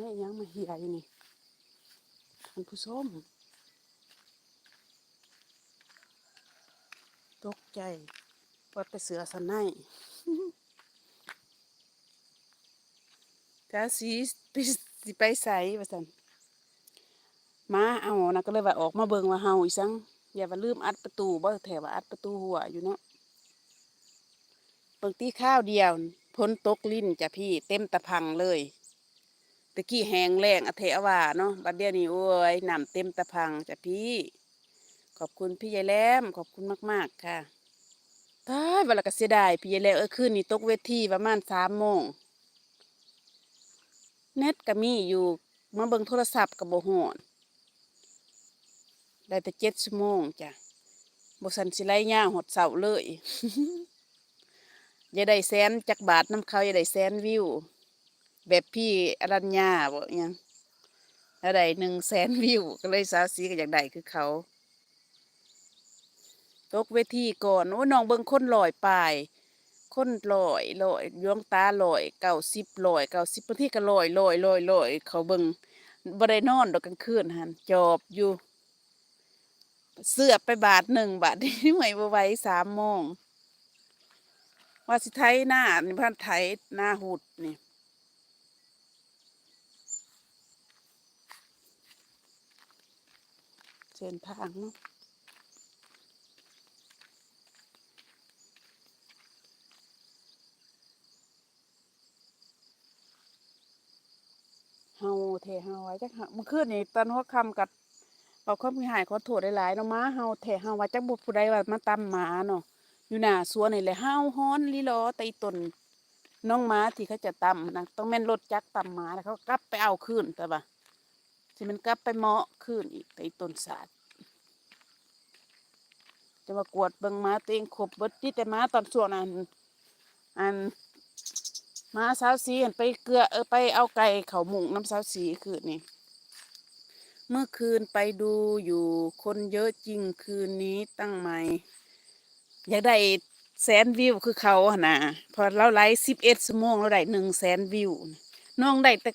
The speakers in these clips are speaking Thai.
ไม่ยังมาเหียอยู่นี่ท่านผู้ชมตกใจว่าไปเสือสนในกาสีไปสิไปใส่ว่าซั่นมาเอานะก็เลยว่าออกมาเบิงว่าเฮาอีสังอย่าว่าลืมอัดประตูบ่แถว่าอัดประตูหัวอยู่เนาะเบิ่งตีข้าวเดียวพ้นตกลิ้นจ้ะพี่เต็มตะพังเลย ตะกี้แหงแรงอเทอว่าเนาะบัดเดี๋ยวนี้โอ้ยน้ำเต็มตะพังจ้ะพี่ ขอบคุณพี่ยายแหลมขอบคุณมากๆค่ะตายวันละก็เสียดายพี่ยายแหลมเออคืนนี้ตกเวทีประมาณสามโมงเน็ตก็มีอยู่มาเบิ่งโทรศัพท์กับโบ่ฮอดได้แต่เจ็ดชั่วโมงจ้ะบสันสิไลย่าหดเสาเลยอย่าได้แสนจักบาทน้ำเขาอย่าได้แสนวิว แบบพี่อรัญญาบ่อิหยังแล้วได้หนึ่งแสนวิว ก็เลยสาวสีก็อย่ากได้คือเขา ตกเวทีก่อนโอ้น้องเบิ่งคนลอยปลายคนลอยลอยดวงตาลอยเก้าสิบลอยเก้าสิบบางทีก็ลอยลอยลอยลอยเขาเบิ่งบ่ได้นอนดอกกลางคืนหันจอบอยู่ เสือไปบาทหนึ่งบาทนี่ไหวบ่ไหวสามโมงว่าสิไทยหน้านี่พันไทยหน้าหุดนี่ เส้นทางเนาะเฮาเทเฮาไว้จักหาเมื่อคืนนี่ตอนหัวค่ำกัดเอาความีหายขอโทษหลายๆเนาะมาเฮาเทเฮาไว้จักบ่ผู้ใดว่ามาตำหมาเนาะอยู่หน้าสวนนี่แหละเฮาฮ้อนลีลอแตอีต้นน้องหมาที่เขาจะตำนะต้องแม่นรถจักตำหมาแล้วเขากลับไปเอาคืนแต่ว่า สิมันกลับไปเหมาะคืนอีกแต่อีต้นสาดจะมากวดเบิ่งมาตัวเองครบเบิดที่แต่มาตอนช่วงนั้นอันมาสาวสีหั่นไปเกลือเออไปเอาไก่เขาหมุงน้ำสาวสีคืนนี่เมื่อคืนไปดูอยู่คนเยอะจริงคืนนี้ตั้งใหม่อยากได้แสนวิวคือเขาหนะพอเราไลฟ์สิบเอ็ดชั่วโมงเราได้หนึ่งแสนวิว น้องได้แต่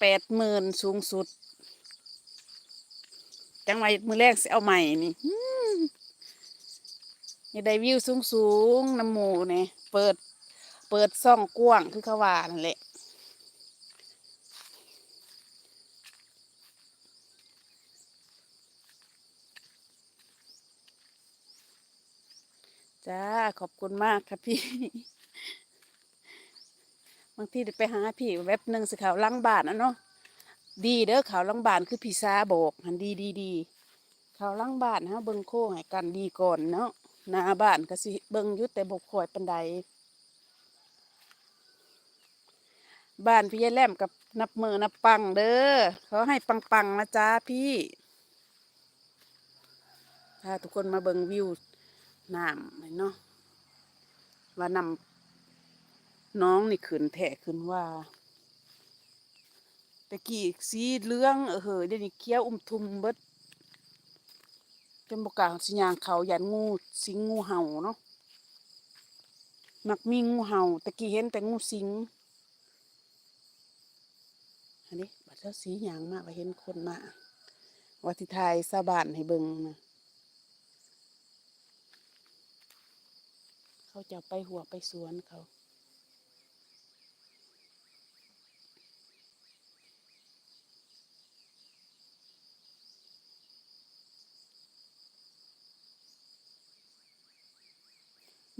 แปดหมื่นสูงสุด จังไว้มือแรกสิเอาใหม่นี่อืมอยาได้วิวสูงสูงๆน้ำหมูเนี่ยเปิด เปิดซ่องกว้างคือเขาว่านั่นแหละจ้าขอบคุณมากครับพี่ บางทีไปหาพี่แวบหนึ่งสิเขาวล้างบานนะเนาะ ดีเด้อเขาวล้างบ้านคือพี่ซาบอกหันดีดีดีเขาวล้างบ้านฮะเบิ่งโค้งให้กันดีก่อนเนาะหน้าบ้านก็สิเบิ่งยุแต่บกคอยปันใดบ้านพี่ยายแหลมกับนับมือนับปังเด้อเขอให้ปังปังนะจ๊ะพี่พาทุกคนมาเบิ่งวิวน้ำเนาะว่านำน้องนี่ขึ้นแท่ขึ้นว่า ตะกี้สีเหลืองเออเหยเดี๋ยวนี้เขียวอุ้มทุมเบิดจนบกล้าสิยางเขายันงูสิงงูเห่าเนาะมักมีงูเห่าตะกี้เห็นแต่งูสิงอันนี้บัดเจ้าสีหยางมาไปเห็นคนมาวัติทายสาบานให้เบิงนะเขาจะไปหัวไปสวนเขา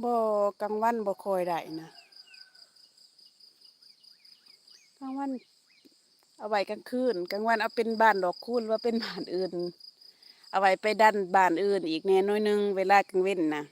บ่กลางวันบ่คอยได้นะกลางวันเอาไว้กลางคืนกลางวันเอาเป็นบ้านดอกคูณว่าเป็นบ้านอื่น เอาไว้ไปดันบ้านอื่นอีกแน่น้อยหนึงเวลากลางเว้นนะ